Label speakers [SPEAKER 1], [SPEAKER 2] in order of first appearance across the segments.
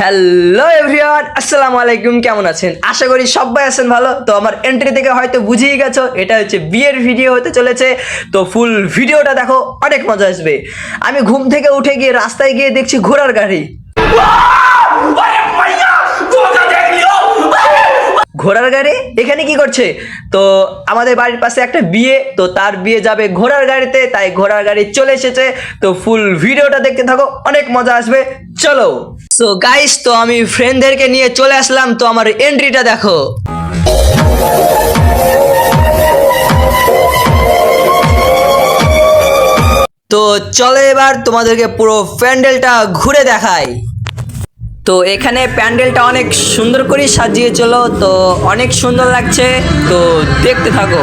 [SPEAKER 1] Hello everyone আসসালামু আলাইকুম কেমন আছেন? আশা করি সবাই আছেন ভালো। তো আমার এন্ট্রি থেকে হয়তো বুঝেই গেছো, এটা হচ্ছে বিয়ের ভিডিও হতে চলেছে। তো ফুল ভিডিওটা দেখো, অনেক মজা আসবে। আমি ঘুম থেকে উঠে গিয়ে রাস্তায় গিয়ে দেখছি ঘোড়ার গাড়ি। ঘোড়ার গাড়ি? এখানে কি করছে? তো আমাদের বাড়ির পাশে একটা বিয়ে, তো তার বিয়ে যাবে ঘোড়ার গাড়িতে, তাই ঘোড়ার গাড়ি চলে এসেছে। তো ফুল ভিডিওটা দেখতে থাকো, অনেক মজা আসবে। চলো। সো গাইস তো আমি ফ্রেন্ডদেরকে নিয়ে চলে আসলাম। তো আমার এন্ট্রিটা দেখো। তো চলো এবার তোমাদেরকে পুরো প্যান্ডেলটা ঘুরে দেখাই। তো এখানে প্যান্ডেলটা অনেক সুন্দর করে সাজিয়ে চলো। তো অনেক সুন্দর লাগছে। তো দেখতে থাকো।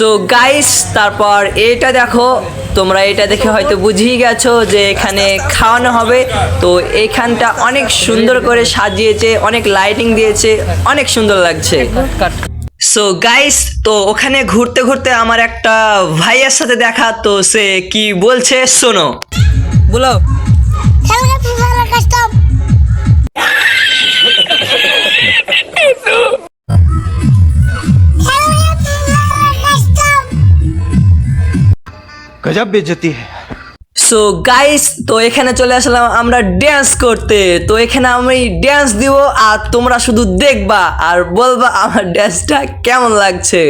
[SPEAKER 1] সো গাইস তারপর এটা দেখো, তোমরা এটা দেখে হয়তো বুঝেই গেছো যে এখানে খাওয়ানো হবে। তো এইখানটা অনেক সুন্দর করে সাজিয়েছে, অনেক লাইটিং দিয়েছে, অনেক সুন্দর লাগছে। সো গাইস তো ওখানে ঘুরতে ঘুরতে আমার একটা ভাইয়ের সাথে দেখা, তো সে কি বলছে, শোনো। বলো।
[SPEAKER 2] গজব বেজতি
[SPEAKER 1] সো গাইস তো এখানে চলে আসলাম আমরা ড্যান্স করতে। তো এখানে আমি ড্যান্স দিব আর তোমরা শুধু দেখবা আর বলবা আমার ড্যান্সটা কেমন লাগছে।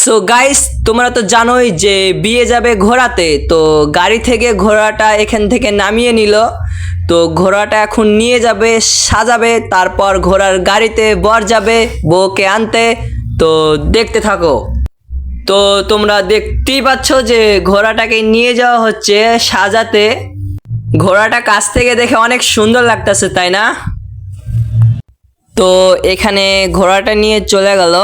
[SPEAKER 1] সো গাইস তোমরা তো জানোই যে বিয়ে যাবে ঘোড়াতে, তো গাড়ি থেকে ঘোড়াটা এখান থেকে নামিয়ে নিল। তো ঘোড়াটা এখন নিয়ে যাবে, সাজাবে, তারপর ঘোড়ার গাড়িতে বর যাবে, বউকে আনতে। তো দেখতে থাকো। তো তোমরা দেখতেই পাচ্ছ যে ঘোড়াটাকে নিয়ে যাওয়া হচ্ছে সাজাতে। ঘোড়াটা কাছ থেকে দেখে অনেক সুন্দর লাগতেছে, তাই না? তো এখানে ঘোড়াটা নিয়ে চলে গেল।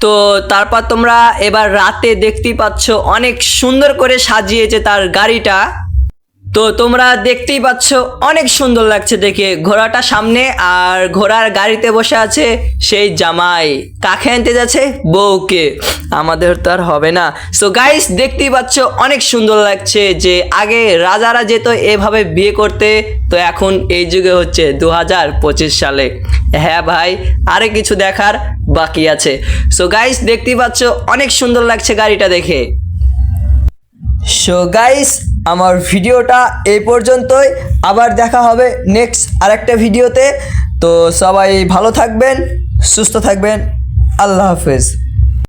[SPEAKER 1] তো তারপর তোমরা এবার রাতে দেখতেই পাচ্ছ অনেক সুন্দর করে সাজিয়েছে তার গাড়িটা। তো তোমরা দেখতেই পাচ্ছ, অনেক সুন্দর লাগছে দেখে। ঘোড়াটা সামনে আর ঘোড়ার গাড়িতে বসে আছে সেই জামাই। কাকে আনতে যাচ্ছে? বউকে। আমাদের তো আর হবে না। সো গাইস দেখতেই পাচ্ছ, অনেক সুন্দর লাগছে যে আগে রাজারা যেত এভাবে বিয়ে করতে, তো এখন এই যুগে হচ্ছে দু হাজার পঁচিশ সালে। হ্যাঁ ভাই আরে কিছু দেখার বাকি আছে। সো গাইস দেখতেই পাচ্ছ, অনেক সুন্দর লাগছে গাড়িটা দেখে। সো গাইস আমার ভিডিওটা এই পর্যন্তই। আবার দেখা হবে নেক্সট আরেকটা ভিডিওতে। তো সবাই ভালো থাকবেন, সুস্থ থাকবেন। আল্লাহ হাফেজ।